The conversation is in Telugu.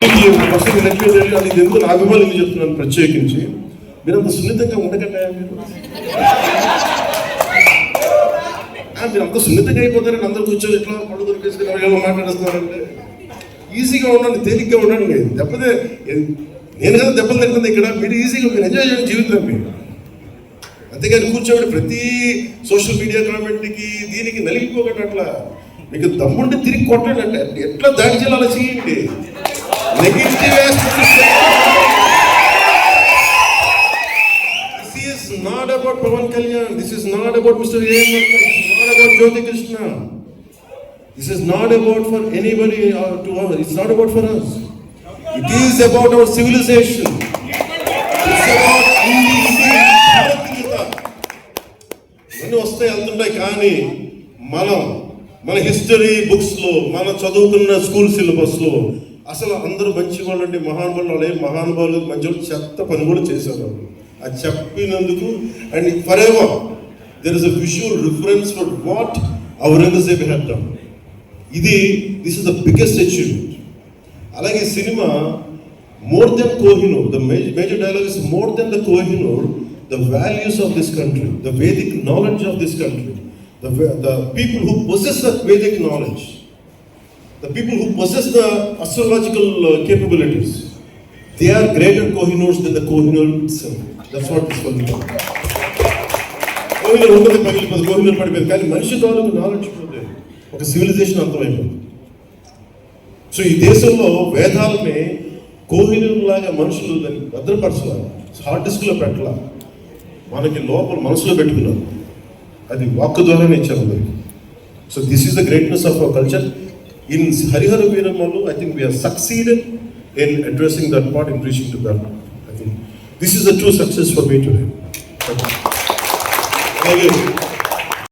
ఫస్ట్ ఎలక్ట్రిక్ అది ఎందుకు నా అభిమానులు చెప్తున్నాను ప్రత్యేకించి? మీరు అంత సున్నితంగా ఉండకండి మీరు. మీరు అంత సున్నితంగా అయిపోతారని అందరూ కూర్చొని ఇట్లా పళ్ళు దొరికేసుకుని ఎవరో మాట్లాడేస్తున్నారంటే. ఈజీగా ఉండండి తేలిగ్గా ఉండండి. దెబ్బతే నేను కదా దెబ్బలు తింటుంది ఇక్కడ మీరు ఈజీగా మీరు ఎంజాయ్ చేయండి జీవితం మీరు. అంతేగాని కూర్చోబెట్టి ప్రతి సోషల్ మీడియా కామెంట్కి దీనికి నలిగిపోకండి అట్లా. మీకు దమ్ముంటే తిరిగి కొట్టండి అంటే ఎట్లా దాడి చేయాలి చేయండి negative this is not about Pawan Kalyan this is not about mister A not about Jyothi Krishna this is not about for anybody to it's not about for us it is about our civilisation it's about ఇవన్నీ వస్తాయి అందుంటాయి కానీ మనం మన హిస్టరీ బుక్స్లో మనం చదువుకున్న స్కూల్ సిలబస్లో అసలు అందరూ మంచి వాళ్ళండి మహానుభావులు వాళ్ళే మహానుభావులు మంచి వాళ్ళు చెత్త పని కూడా చేశారు. అది చెప్పినందుకు and for ever there is a visual reference for what Aurangzeb ఎంతసేపు హ్యాడ్ డన్ ఇది this is the biggest achievement అలాగే cinema more than Kohinoor the major dialogue is more than the Kohinoor the values of this country the Vedic knowledge of this country the the people who possess the Vedic knowledge the people who possess the astrological capabilities they are greater Kohinoors than the Kohinoor that's what this Kohinoor ఉంటుంది పగిలిపోదు కోహినూర్ పడిపోయింది. కానీ మనిషి తాలూకు నాలెడ్జ్ పోతే ఒక సివిలైజేషన్ అర్థమైపోతుంది. సో ఈ దేశంలో వేదాలనే కోహినూర్ లాగా మనుషులు దాన్ని భద్రపరచాలి. హార్డ్ డిస్క్లో పెట్టాల. మనకి లోపల మనసులో పెట్టుకున్నారు. అది వాక్ ద్వారానే ఇచ్చారు అందరికి. So this is the greatness of our culture In Harihara Veeramallu, I think we have succeeded in addressing that part and reaching to them. I think this is a true success for me today. Thank you.